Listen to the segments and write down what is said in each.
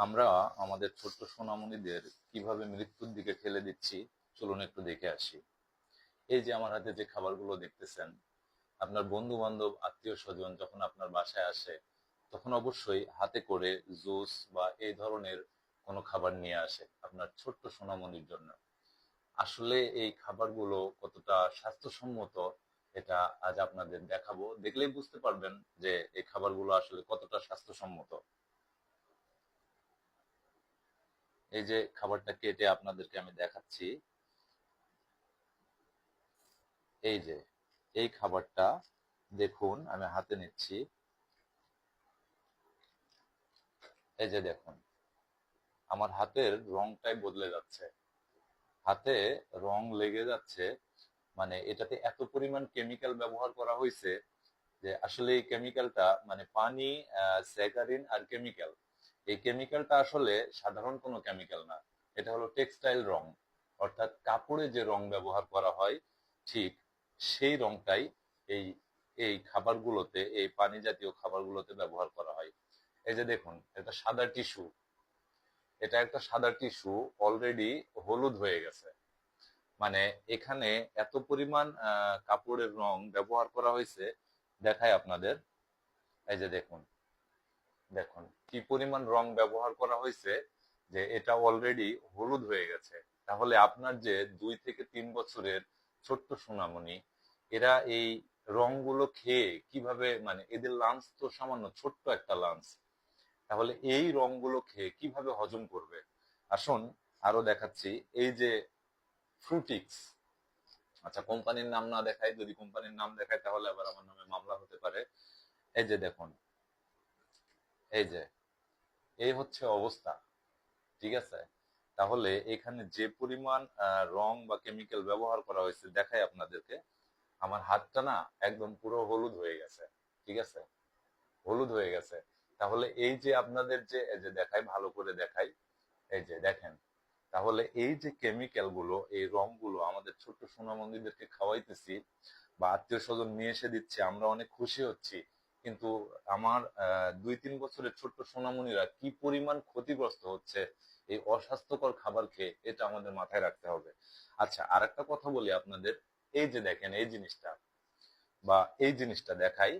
আমরা আমাদের ছোট্ট সোনামণিদের কীভাবে মৃত্যুর দিকে ঠেলে দিচ্ছি, চলুন একটু দেখে আসি। এই যে আমার হাতে যে খাবারগুলো দেখতেছেন, আপনার বন্ধু বান্ধব আত্মীয় স্বজন যখন আপনার বাসায় আসে, তখন অবশ্যই হাতে করে জুস বা এই ধরনের কোনো খাবার নিয়ে আসে আপনার ছোট্ট সোনামণির জন্য। আসলে এই খাবারগুলো কতটা স্বাস্থ্যসম্মত, এটা আজ আপনাদের দেখাবো। দেখলেই বুঝতে পারবেন যে এই খাবারগুলো আসলে কতটা স্বাস্থ্যসম্মত। এই যে খাবারটা কেটে আপনাদেরকে আমি দেখাচ্ছি। এই যে, এই খাবারটা দেখুন, আমি হাতে নিচ্ছি। এই যে দেখুন, আমার হাতের রংটাই বদলে যাচ্ছে। হাতে রং লেগে যাচ্ছে মানে এটাতে এত পরিমাণ কেমিক্যাল ব্যবহার করা হয়েছে যে আসলে এই কেমিক্যালটা মানে পানি স্যাকারিন আর কেমিক্যাল এই কেমিক্যালটা আসলে সাধারণ কোনো কেমিক্যাল না। এটা হলো টেক্সটাইল রং। অর্থাৎ কাপড়ে যে রং ব্যবহার করা হয়, ঠিক সেই রংটাই এই এই খাবারগুলোতে, এই পানি জাতীয় খাবারগুলোতে ব্যবহার করা হয়। এই যে দেখুন, এটা সাদা টিস্যু এটা একটা সাদা টিস্যু অলরেডি হলুদ হয়ে গেছে। মানে এখানে এত পরিমাণ কাপড়ের রং ব্যবহার করা হয়েছে, দেখায় আপনাদের। এই যে দেখুন দেখুন, কি পরিমাণ রং ব্যবহার করা হয়েছে যে এটা অলরেডি হলুদ হয়ে গেছে। তাহলে আপনার যে দুই থেকে তিন বছরের ছোট্ট সোনামণি, এরা এই রংগুলো খেয়ে কীভাবে মানে এদের লাঞ্চ তো সামান্য ছোট্ট একটা লাঞ্চ তাহলে এই রংগুলো খেয়ে কীভাবে হজম করবে? আসুন আরও দেখাচ্ছি, এই যে ফ্রুটিক্স আচ্ছা কোম্পানির নাম না দেখায়, যদি কোম্পানির নাম দেখায় তাহলে আবার আমার নামে মামলা হতে পারে। এই যে দেখুন এই যে, এই হচ্ছে অবস্থা, ঠিক আছে? তাহলে এখানে যে পরিমাণ রং বা কেমিক্যাল ব্যবহার করা হয়েছে, দেখাই আপনাদেরকে। আমার হাতটা না একদম পুরো হলুদ হয়ে গেছে, ঠিক আছে? হলুদ হয়ে গেছে। তাহলে এই যে আপনাদের যে যে দেখাই, ভালো করে দেখাই, এই যে দেখেন, তাহলে এই যে কেমিক্যালগুলো, এই রংগুলো আমাদের ছোট্ট সোনামন্দিরদেরকে খাওয়াইতেছি বা আত্মীয় স্বজন নিয়ে এসে দিচ্ছে, আমরা অনেক খুশি হচ্ছি। কিন্তু আমার দুই তিন বছরের ছোট্ট সোনামণিরা কি পরিমাণ ক্ষতিগ্রস্ত হচ্ছে এই অস্বাস্থ্যকর খাবার খেয়ে, এটা আমাদের মাথায় রাখতে হবে। আচ্ছা আর একটা কথা বলি আপনাদের। এই যে দেখেন, এই জিনিসটা বা এই জিনিসটা দেখাই,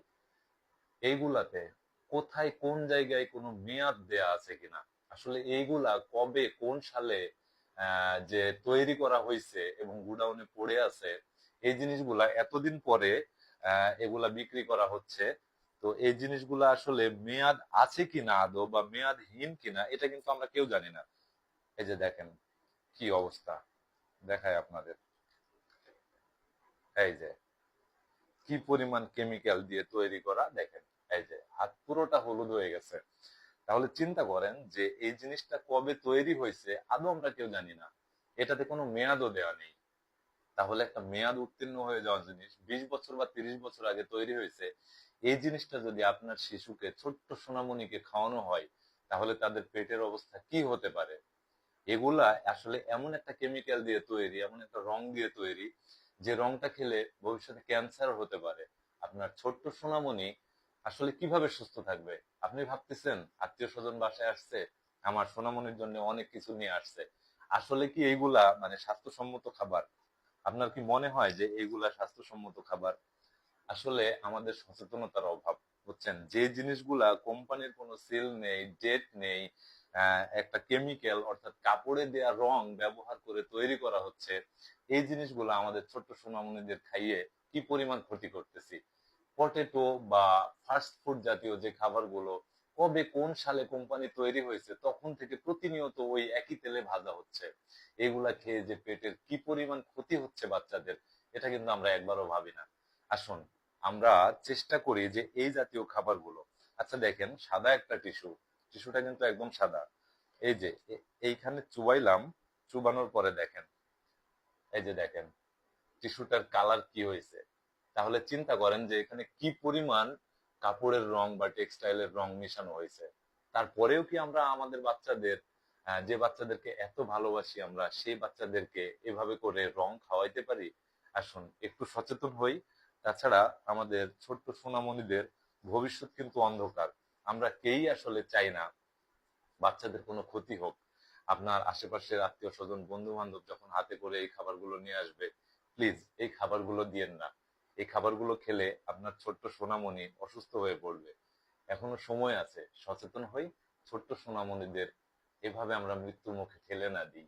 এইগুলাতে কোথায় কোন জায়গায় কোনো মেয়াদ দেয়া আছে কিনা? আসলে এইগুলা কবে, কোন সালে যে তৈরি করা হয়েছে এবং গুডাউনে পড়ে আছে, এই জিনিসগুলা এতদিন পরে এগুলা বিক্রি করা হচ্ছে। তো এই জিনিসগুলা আসলে মেয়াদ আছে কিনা আদৌ বা মেয়াদহীন কিনা, এটা কিন্তু আমরা কেউ জানি না। এই যে দেখেন কি অবস্থা দেখায় আপনাদের। এই যে কি পরিমাণ কেমিক্যাল দিয়ে তৈরি করা, দেখেন, এই যে হাত পুরোটা হলুদ হয়ে গেছে। তাহলে চিন্তা করেন যে এই জিনিসটা কবে তৈরি হয়েছে, আদৌ আমরা কেউ জানি না। এটাতে কোনো মেয়াদও দেওয়া নেই। তাহলে একটা মেয়াদ উত্তীর্ণ হয়ে যাওয়া জিনিস, বিশ বছর বা তিরিশ বছর আগে তৈরি হয়েছে, এই জিনিসটা যদি আপনার শিশুকে, ছোট্ট সোনামণিকে খাওয়ানো হয়, তাহলে তাদের পেটের অবস্থা কি হতে পারে? এগুলা আসলে এমন একটা কেমিক্যাল দিয়ে তৈরি, এমন একটা রং দিয়ে তৈরি, যে রংটা খেলে ভবিষ্যতে ক্যান্সার হতে পারে। আপনার ছোট্ট সোনামণি আসলে কীভাবে সুস্থ থাকবে? আপনি ভাবতেছেন আত্মীয় স্বজন বাসায় আসছে, আমার সোনামণির জন্য অনেক কিছু নিয়ে আসছে। আসলে কি এইগুলা মানে স্বাস্থ্যসম্মত খাবার? আপনার কি মনে হয় যে এইগুলা স্বাস্থ্যসম্মত খাবার? আসলে আমাদের সচেতনতার অভাব, বুঝছেন? যে জিনিসগুলা কোম্পানির কোনো সেল নেই, ডেট নেই একটা কেমিক্যাল অর্থাৎ কাপড়ে দেয়া রং ব্যবহার করে তৈরি করা হচ্ছে, এই জিনিসগুলো আমাদের ছোট্ট সোনামণিদের খাইয়ে কি পরিমাণ ক্ষতি করতেছি? পটেটো বা ফাস্ট ফুড জাতীয় যে খাবারগুলো, কবে কোন সালে কোম্পানি তৈরি হয়েছে, তখন থেকে প্রতিনিয়ত ওই একই তেলে ভাজা হচ্ছে। এগুলা খেয়ে যে পেটের কি পরিমাণ হচ্ছে বাচ্চাদের। এটা কিন্তু আমরা একবারও ভাবি না। আসুন, আমরা চেষ্টা করি যে এই জাতীয় খাবারগুলো আচ্ছা দেখেন, সাদা একটা টিস্যু, টিস্যুটা কিন্তু একদম সাদা। এই যে এইখানে চুবাইলাম, চুবানোর পরে দেখেন, এই যে দেখেন, টিস্যুটার কালার কি হয়েছে? তাহলে চিন্তা করেন যে এখানে কি পরিমাণ কাপড়ের রং বা টেক্সটাইলের রং মিশানো হয়েছে। তারপরেও কি আমরা আমাদের বাচ্চাদের যে বাচ্চাদেরকে এত ভালোবাসি আমরা, সেই বাচ্চাদেরকে এভাবে করে রং খাওয়াইতে পারি? আসুন, একটু সচেতন হই। তাছাড়া আমাদের ছোট্ট সোনামণিদের ভবিষ্যৎ কিন্তু অন্ধকার। আমরা কেই আসলে চাই না বাচ্চাদের কোনো ক্ষতি হোক। আপনার আশেপাশের আত্মীয় স্বজন বন্ধু বান্ধব যখন হাতে করে এই খাবারগুলো নিয়ে আসবে প্লিজ এই খাবারগুলো দিয়েন না। এই খাবারগুলো খেলে আপনার ছোট্ট সোনামণি অসুস্থ হয়ে পড়বে। এখনও সময় আছে, সচেতন হই। ছোট্ট সোনামণিদের এভাবে আমরা মৃত্যুর মুখে ঠেলে না দিই।